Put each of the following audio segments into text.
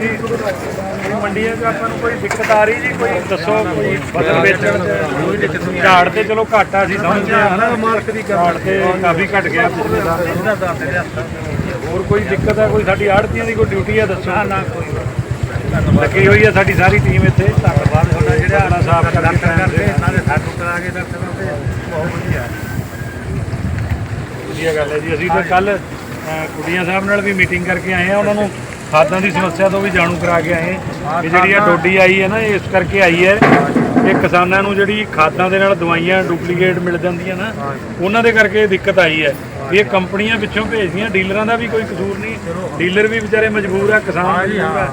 ਜੀ। ਮੰਡੀਆਂ 'ਚ ਆਪਾਂ ਨੂੰ ਕੋਈ ਦਿੱਕਤ ਆ ਰਹੀ ਜੀ ਕੋਈ ਦੱਸੋ ਕੋਈ ਫਸਲ ਵੇਚਣ 'ਚ ਝਾੜ ਤੇ ਚਲੋ ਘਾਟਾ ਸੀ ਸਮਝਦੇ ਆ ਹਨਾ। ਮਾਲਕ ਦੀ ਝਾੜ ਤੇ ਕਾਫੀ ਘਟ ਗਿਆ ਪਿਛਲੇ ਸਾਲ। ਹੋਰ ਕੋਈ ਦਿੱਕਤ ਹੈ ਕੋਈ ਸਾਡੀ ਆੜਤੀਆਂ ਦੀ ਕੋਈ ਡਿਊਟੀ ਹੈ ਦੱਸੋ। ਨਾ ਕੋਈ ਲੱਗੀ ਹੋਈ ਹੈ ਸਾਡੀ ਸਾਰੀ ਟੀਮ ਇੱਥੇ। ਧੰਨਵਾਦ ਤੁਹਾਡਾ ਜਿਹੜਾ ਆਣਾ ਸਾਫ਼ ਕਰਕੇ ਨਾਲੇ ਸਾਡੂ ਕਰਾ ਕੇ ਦਰਸ਼ਨ ਤੇ ਬਹੁਤ ਵਧੀਆ। ਵਧੀਆ ਗੱਲ ਹੈ ਜੀ। ਅਸੀਂ ਤਾਂ ਕੱਲ ਕੁੜੀਆਂ ਸਾਹਿਬ ਨਾਲ ਵੀ ਮੀਟਿੰਗ ਕਰਕੇ ਆਏ ਆ ਉਹਨਾਂ ਨੂੰ ਖਾਦਾਂ ਦੀ ਸਮੱਸਿਆ ਤੋਂ ਵੀ ਜਾਣੂ ਕਰਾ ਕੇ ਆਏ ਕਿ ਜਿਹੜੀ ਆ ਡੋਡੀ ਆਈ ਹੈ ਨਾ ਇਹ ਇਸ ਕਰਕੇ ਆਈ ਹੈ ਕਿ ਕਿਸਾਨਾਂ ਨੂੰ ਜਿਹੜੀ ਖਾਦਾਂ ਦੇ ਨਾਲ ਦਵਾਈਆਂ ਡੁਪਲੀਕੇਟ ਮਿਲ ਜਾਂਦੀਆਂ ਨਾ ਉਹਨਾਂ ਦੇ ਕਰਕੇ ਇਹ ਦਿੱਕਤ ਆਈ ਹੈ। ਵੀ ਇਹ ਕੰਪਨੀਆਂ ਪਿੱਛੋਂ ਭੇਜਦੀਆਂ ਡੀਲਰਾਂ ਦਾ ਵੀ ਕੋਈ ਕਸੂਰ ਨਹੀਂ। ਡੀਲਰ ਵੀ ਵਿਚਾਰੇ ਮਜਬੂਰ ਆ ਕਿਸਾਨ ਮਜਬੂਰ ਆ।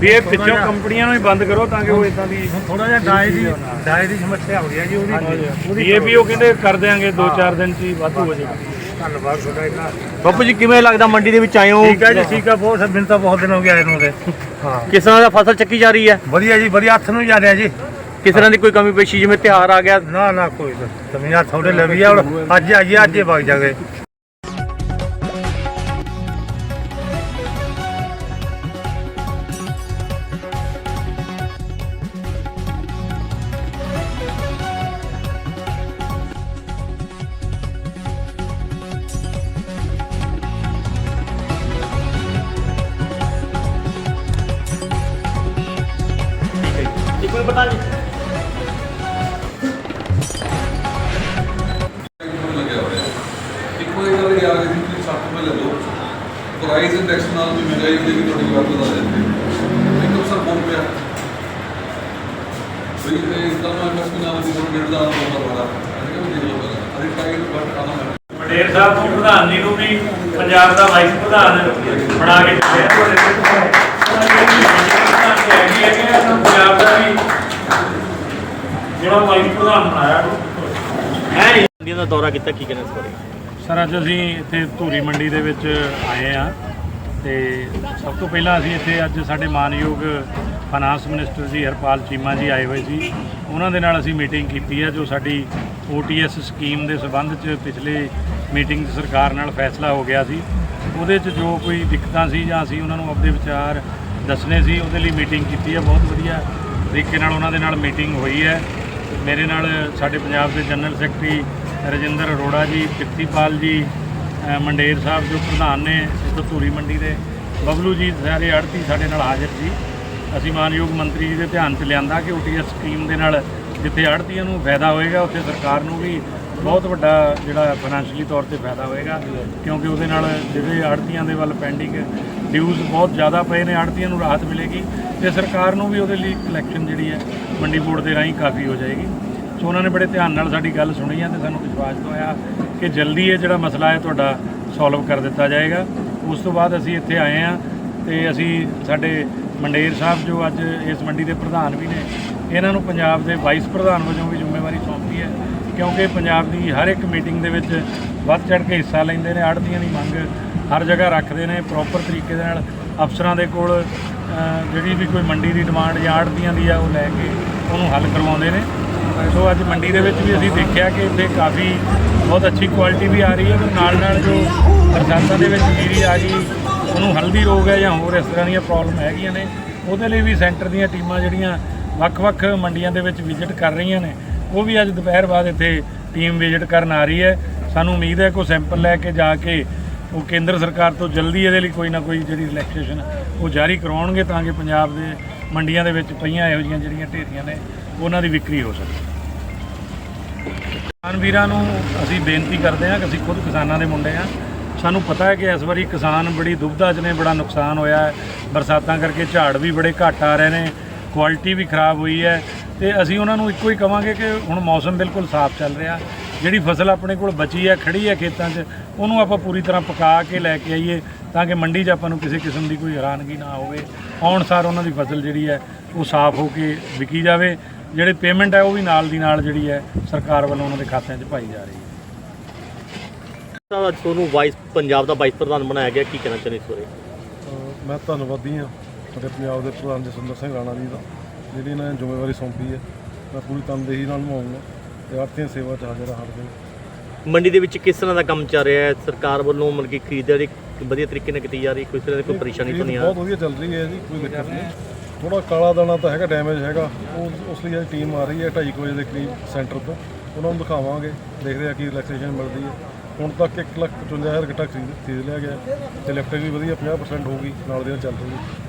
ਵੀ ਇਹ ਪਿੱਛੋਂ ਕੰਪਨੀਆਂ ਨੂੰ ਹੀ ਬੰਦ ਕਰੋ ਤਾਂ ਕਿ ਉਹ ਇਦਾਂ ਦੀ ਥੋੜਾ ਜਿਹਾ ਡਾਈ ਦੀ ਡਾਈ ਦੀ ਸਮੱਸਿਆ ਹੋ ਹੈ ਜੀ ਉਹਦੀ ਇਹ ਵੀ ਉਹ ਕਹਿੰਦੇ ਕਰ ਦਿਆਂਗੇ 2-4 ਦਿਨ ਚ ਹੀ ਵਾਧੂ ਹੋ ਜਾਏਗਾ। ਧੰਨਵਾਦ ਤੁਹਾਡਾ ਇੰਨਾ। ਬਾਪੂ ਜੀ ਕਿਵੇਂ ਲੱਗਦਾ ਮੰਡੀ ਦੇ ਵਿੱਚ ਆਏ ਹੋ? ਠੀਕ ਹੈ ਜੀ ਠੀਕ ਹੈ ਬਹੁਤ ਦਿਨ ਤਾਂ ਬਹੁਤ ਦਿਨ ਹੋ ਗਏ ਆਏ ਨੂੰ ਤੇ। ਹਾਂ। ਕਿਸ ਤਰ੍ਹਾਂ ਦਾ ਫਸਲ ਚੱਕੀ ਜਾ ਰਹੀ ਹੈ? ਵਧੀਆ ਜੀ ਵਧੀਆ ਹੱਥ ਨੂੰ ਜਾ ਰਿਹਾ ਜੀ। ਕਿਸ ਤਰ੍ਹਾਂ ਦੀ ਕੋਈ ਕਮੀ ਪੇਸ਼ੀ ਜਿਵੇਂ ਤਿਉਹਾਰ ਆ ਗਿਆ? ਨਾ ਨਾ ਕੋਈ ਜ਼ਮੀਨਾਂ ਥੋੜੇ ਲਵੀ ਆ ਹੁਣ ਅੱਜ ਆਈਏ ਅੱਜ ਹੀ ਵਗ ਜਾਗੇ। ਪ੍ਰਾਈਸ ਇੰਡੈਕਸ ਨਾਲ ਵੀ ਮਹਿੰਗਾਈ ਦੀ ਵੀ ਤੁਹਾਡੀ ਗੱਲ ਬਤਾ ਦਿੰਦੇ ਇੱਕ ਸਰ ਬੋਲ ਪਿਆ। ਵੀ ਇਹ ਤਾਂ ਮੈਂ ਬਸ ਨਾਲ ਦੀ ਤੁਹਾਨੂੰ ਡੇਢ ਦਾ ਨੰਬਰ ਵਾਲਾ ਅਰੇ ਕਿ ਦੇਖ ਲਓ ਪਹਿਲਾਂ। ਅਰੇ ਟਾਈਮ ਬਟ ਆਣਾ ਮੈਂ। ਵਡੇਰ ਸਾਹਿਬ ਨੂੰ ਪ੍ਰਧਾਨ ਜੀ ਨੂੰ ਵੀ ਪੰਜਾਬ ਦਾ ਵਾਈਸ ਪ੍ਰਧਾਨ ਬਣਾ ਕੇ ਦਿੱਤੇ। ਪੰਜਾਬ ਦਾ ਵੀ ਜਿਹੜਾ ਵਾਈਸ ਪ੍ਰਧਾਨ ਬਣਾਇਆ ਹੈ ਨਹੀਂ ਮੰਡੀਆਂ ਦਾ ਦੌਰਾ ਕੀਤਾ ਕੀ ਕਹਿਣਾ ਇਸ ਬਾਰੇ? ਸਰ ਅੱਜ ਅਸੀਂ ਇੱਥੇ ਧੂਰੀ ਮੰਡੀ ਦੇ ਵਿੱਚ ਆਏ ਆ ਤੇ ਸਭ ਤੋਂ ਪਹਿਲਾਂ ਅਸੀਂ ਇੱਥੇ ਅੱਜ ਸਾਡੇ ਮਾਨਯੋਗ ਫਾਈਨਾਂਸ ਮਿਨਿਸਟਰ ਜੀ ਹਰਪਾਲ ਚੀਮਾ ਜੀ ਆਏ ਹੋਏ ਸੀ। ਉਹਨਾਂ ਦੇ ਨਾਲ ਅਸੀਂ ਮੀਟਿੰਗ ਕੀਤੀ ਹੈ ਜੋ ਸਾਡੀ OTS ਸਕੀਮ ਦੇ ਸਬੰਧ 'ਚ ਪਿਛਲੇ ਮੀਟਿੰਗ 'ਚ ਸਰਕਾਰ ਨਾਲ ਫੈਸਲਾ ਹੋ ਗਿਆ ਸੀ। ਉਹਦੇ 'ਚ ਜੋ ਕੋਈ ਦਿੱਕਤਾਂ ਸੀ ਜਾਂ ਅਸੀਂ ਉਹਨਾਂ ਨੂੰ ਆਪਣੇ ਵਿਚਾਰ ਦੱਸਣੇ ਸੀ, ਉਹਦੇ ਲਈ ਮੀਟਿੰਗ ਕੀਤੀ ਹੈ। ਬਹੁਤ ਵਧੀਆ ਤਰੀਕੇ ਨਾਲ ਉਹਨਾਂ ਦੇ ਨਾਲ ਮੀਟਿੰਗ ਹੋਈ ਹੈ। ਮੇਰੇ ਨਾਲ ਸਾਡੇ ਪੰਜਾਬ ਦੇ ਜਨਰਲ ਸੈਕਟਰੀ ਰਜਿੰਦਰ ਅਰੋੜਾ ਜੀ ਪਿੱਤੀਪਾਲ ਜੀ ਮੰਡੇਰ ਸਾਹਿਬ ਜੋ ਪ੍ਰਧਾਨ ਨੇ ਧੂਰੀ ਮੰਡੀ ਦੇ ਬਬਲੂ ਜੀ ਸਾਰੇ ਆੜਤੀ ਸਾਡੇ ਨਾਲ ਹਾਜ਼ਰ ਸੀ ਅਸੀਂ ਮਾਨਯੋਗ ਮੰਤਰੀ ਜੀ ਦੇ ਧਿਆਨ 'ਚ ਲਿਆਂਦਾ ਕਿ OTS ਸਕੀਮ ਦੇ ਨਾਲ ਜਿੱਥੇ ਆੜਤੀਆਂ ਨੂੰ ਫਾਇਦਾ ਹੋਏਗਾ, ਉੱਥੇ ਸਰਕਾਰ ਨੂੰ ਵੀ ਬਹੁਤ ਵੱਡਾ ਜਿਹੜਾ ਫਾਈਨੈਂਸ਼ੀਅਲੀ ਤੌਰ ਤੇ ਫਾਇਦਾ ਹੋਏਗਾ, ਕਿਉਂਕਿ ਉਹਦੇ ਨਾਲ ਜਿਹੜੇ ਆੜਤੀਆਂ ਦੇ ਵੱਲ ਪੈਂਡਿੰਗ ਡਿਊਜ਼ ਬਹੁਤ ਜ਼ਿਆਦਾ ਪਏ ਨੇ ਆੜਤੀਆਂ ਨੂੰ ਰਾਹਤ ਮਿਲੇਗੀ ਤੇ ਸਰਕਾਰ ਨੂੰ ਵੀ ਉਹਦੇ ਲਈ ਕਲੈਕਸ਼ਨ ਜਿਹੜੀ ਹੈ ਮੰਡੀ ਬੋਰਡ ਦੇ ਰਾਹੀਂ ਕਾਫੀ ਹੋ ਜਾਏਗੀ। ਸੋ ਉਹਨਾਂ ਨੇ ਬੜੇ ਧਿਆਨ ਨਾਲ ਸਾਡੀ ਗੱਲ ਸੁਣੀ ਆ ਤੇ ਸਾਨੂੰ ਵਿਸ਼ਵਾਸ ਦਵਾਇਆ ਕਿ ਜਲਦੀ ਇਹ ਜਿਹੜਾ ਮਸਲਾ ਹੈ ਤੁਹਾਡਾ ਸੋਲਵ ਕਰ ਦਿੱਤਾ ਜਾਏਗਾ। ਉਸ ਤੋਂ ਬਾਅਦ ਅਸੀਂ ਇੱਥੇ ਆਏ ਹਾਂ ਤੇ ਅਸੀਂ ਸਾਡੇ ਮੰਡੇਰ ਸਾਹਿਬ ਜੋ ਅੱਜ ਇਸ ਮੰਡੀ ਦੇ ਪ੍ਰਧਾਨ ਵੀ ਨੇ, ਇਹਨਾਂ ਨੂੰ ਪੰਜਾਬ ਦੇ ਵਾਈਸ ਪ੍ਰਧਾਨ ਵਜੋਂ ਵੀ ਜ਼ਿੰਮੇਵਾਰੀ ਸੌਂਪੀ ਹੈ, ਕਿਉਂਕਿ ਪੰਜਾਬ ਦੀ ਹਰ ਇੱਕ ਮੀਟਿੰਗ ਦੇ ਵਿੱਚ ਵੱਧ ਚੜ੍ਹ ਕੇ ਹਿੱਸਾ ਲੈਂਦੇ ਨੇ ਆੜਤੀਆਂ ਦੀ ਮੰਗ ਹਰ ਜਗ੍ਹਾ ਰੱਖਦੇ ਨੇ ਪ੍ਰੋਪਰ ਤਰੀਕੇ ਦੇ ਨਾਲ ਅਫਸਰਾਂ ਦੇ ਕੋਲ ਜਿਹੜੀ ਵੀ ਕੋਈ ਮੰਡੀ ਦੀ ਡਿਮਾਂਡ ਜਾਂ ਆੜਤੀਆਂ ਦੀ ਆ ਉਹ ਲੈ ਕੇ ਉਹਨੂੰ ਹੱਲ ਕਰਵਾਉਂਦੇ ਨੇ। ਸੋ ਅੱਜ ਮੰਡੀ ਦੇ ਵਿੱਚ ਵੀ ਅਸੀਂ ਦੇਖਿਆ ਕਿ ਇੱਥੇ ਕਾਫੀ ਬਹੁਤ ਅੱਛੀ ਕੁਆਲਿਟੀ ਵੀ ਆ ਰਹੀ ਹੈ ਪਰ ਨਾਲ ਨਾਲ ਜੋ ਬਰਸਾਤਾਂ ਦੇ ਵਿੱਚ ਜੀਰੀ ਆ ਗਈ, ਉਹਨੂੰ ਹਲਦੀ ਰੋਗ ਹੈ ਜਾਂ ਹੋਰ ਇਸ ਤਰ੍ਹਾਂ ਦੀਆਂ ਪ੍ਰੋਬਲਮ ਹੈਗੀਆਂ ਨੇ, ਉਹਦੇ ਲਈ ਵੀ ਸੈਂਟਰ ਦੀਆਂ ਟੀਮਾਂ ਜਿਹੜੀਆਂ ਵੱਖ-ਵੱਖ ਮੰਡੀਆਂ ਦੇ ਵਿੱਚ ਵਿਜ਼ਿਟ ਕਰ ਰਹੀਆਂ ਨੇ, ਉਹ ਵੀ ਅੱਜ ਦੁਪਹਿਰ ਬਾਅਦ ਇੱਥੇ ਟੀਮ ਵਿਜ਼ਿਟ ਕਰਨ ਆ ਰਹੀ ਹੈ। ਸਾਨੂੰ ਉਮੀਦ ਹੈ ਕੋਈ ਸੈਂਪਲ ਲੈ ਕੇ ਜਾ ਕੇ ਉਹ ਕੇਂਦਰ ਸਰਕਾਰ ਤੋਂ ਜਲਦੀ ਇਹਦੇ ਲਈ ਕੋਈ ਨਾ ਕੋਈ ਜਿਹੜੀ ਰਿਲੈਕਸੇਸ਼ਨ ਉਹ ਜਾਰੀ ਕਰਵਾਉਣਗੇ ਤਾਂ ਕਿ ਪੰਜਾਬ ਦੇ ਮੰਡੀਆਂ ਦੇ ਵਿੱਚ ਪਈਆਂ ਇਹੋ ਜਿਹੀਆਂ ਜਿਹੜੀਆਂ ਢੇਰੀਆਂ ਨੇ ਉਹਨਾਂ ਦੀ ਵਿਕਰੀ ਹੋ ਸਕੇ। ਕਿਸਾਨ ਵੀਰਾਂ ਨੂੰ ਅਸੀਂ ਬੇਨਤੀ ਕਰਦੇ ਹਾਂ ਕਿ ਅਸੀਂ ਖੁਦ ਕਿਸਾਨਾਂ ਦੇ ਮੁੰਡੇ ਹਾਂ। ਸਾਨੂੰ ਪਤਾ ਹੈ ਕਿ ਇਸ ਵਾਰੀ ਕਿਸਾਨ ਬੜੀ ਦੁਬਧਾ 'ਚ ਨੇ, ਬੜਾ ਨੁਕਸਾਨ ਹੋਇਆ ਹੈ। ਬਰਸਾਤਾਂ ਕਰਕੇ ਝਾੜ ਵੀ ਬੜੇ ਘੱਟ ਆ ਰਹੇ ਨੇ, ਕੁਆਲਿਟੀ ਵੀ ਖਰਾਬ ਹੋਈ ਹੈ ਤੇ ਅਸੀਂ ਉਹਨਾਂ ਨੂੰ ਇੱਕੋ ਹੀ ਕਵਾਂਗੇ ਕਿ ਹੁਣ ਮੌਸਮ ਬਿਲਕੁਲ ਸਾਫ਼ ਚੱਲ ਰਿਹਾ। ਜਿਹੜੀ ਫਸਲ ਆਪਣੇ ਕੋਲ ਬਚੀ ਹੈ, ਖੜੀ ਹੈ ਖੇਤਾਂ 'ਚ, ਉਹਨੂੰ ਆਪਾਂ ਪੂਰੀ ਤਰ੍ਹਾਂ ਪਕਾ ਕੇ ਲੈ ਕੇ ਆਈਏ ਤਾਂ ਕਿ ਮੰਡੀ 'ਚ ਆਪਾਂ ਨੂੰ ਕਿਸੇ ਕਿਸਮ ਦੀ ਕੋਈ ਹੈਰਾਨਗੀ ਨਾ ਹੋਵੇ। ਆਉਣ ਸਾਰ ਉਹਨਾਂ ਦੀ ਫਸਲ ਜਿਹੜੀ ਹੈ, ਉਹ ਸਾਫ਼ ਹੋ ਕੇ ਵਿਕੀ ਜਾਵੇ। ਜਿਹੜੇ ਪੇਮੈਂਟ ਹੈ ਉਹ ਵੀ ਨਾਲ ਦੀ ਨਾਲ ਜਿਹੜੀ ਹੈ ਸਰਕਾਰ ਵੱਲੋਂ ਉਹਨਾਂ ਦੇ ਖਾਤਿਆਂ 'ਚ ਪਾਈ ਜਾ ਰਹੀ ਹੈ। ਤਾਂ ਅੱਜ ਤੁਹਾਨੂੰ ਵਾਈਸ ਪੰਜਾਬ ਦਾ ਵਾਈਸ ਪ੍ਰਧਾਨ ਬਣਾਇਆ ਗਿਆ ਕੀ ਕਹਿਣਾ ਚਾਹੁੰਦੇ ਇਸ ਬਾਰੇ? ਅਹ ਮੈਂ ਧੰਨਵਾਦੀ ਹਾਂ ਸਾਡੇ ਪੰਜਾਬ ਦੇ ਪ੍ਰਧਾਨ ਜਸਵਿੰਦਰ ਸਿੰਘ ਰਾਣਾ ਜੀ ਦਾ ਜਿਹੜੀ ਇਹਨਾਂ ਨੇ ਜ਼ਿੰਮੇਵਾਰੀ ਸੌਂਪੀ ਹੈ। ਮੈਂ ਪੂਰੀ ਤਨਦੇਹੀ ਨਾਲ ਨਿਭਾਊਂਗਾ ਤੇ ਆਰਤੀਆਂ ਸੇਵਾ ਚ ਹਾਜ਼ਰ ਹਾਂ ਹਰ ਦਿਨ ਮੰਡੀ ਦੇ ਵਿੱਚ ਕਿਸ ਤਰ੍ਹਾਂ ਦਾ ਕੰਮ ਚੱਲ ਰਿਹਾ ਹੈ? ਸਰਕਾਰ ਵੱਲੋਂ ਮਤਲਬ ਕਿ ਖਰੀਦਦਾਰੀ ਵਧੀਆ ਤਰੀਕੇ ਨਾਲ ਕੀਤੀ ਜਾ ਰਹੀ ਕੋਈ ਤਰ੍ਹਾਂ ਦੀ ਕੋਈ ਪਰੇਸ਼ਾਨੀ ਤਾਂ ਨਹੀਂ ਆ ਬਹੁਤ ਵਧੀਆ ਚੱਲ ਰਹੀ ਹੈ ਜੀ ਕੋਈ ਦਿੱਕਤ ਨਹੀਂ। ਥੋੜਾ ਕਾਲਾ ਦਾਣਾ ਤਾਂ ਹੈਗਾ ਡੈਮੇਜ ਹੈਗਾ। ਉਹ ਉਸ ਲਈ ਟੀਮ ਆ ਰਹੀ ਹੈ 2:30 ਵਜੇ ਦੇ ਕਰੀਬ ਸੈਂਟਰ ਤੋਂ। ਉਹਨਾਂ ਨੂੰ ਦਿਖਾਵਾਂਗੇ ਦੇਖਦੇ ਆ ਕੀ ਰਿਲੈਕਸੇਸ਼ਨ ਮਿਲਦੀ ਹੈ। ਹੁਣ ਤੱਕ 1,55,000 ਗੱਟਾ ਖਰੀਦ ਖਰੀਦ ਲਿਆ ਗਿਆ ਤੇ ਇਲੈਕਟ੍ਰਿਕ ਵੀ ਵਧੀਆ 50% ਗਈ ਨਾਲ ਦੀ ਨਾਲ ਚੱਲ ਰਹੀ ਹੈ।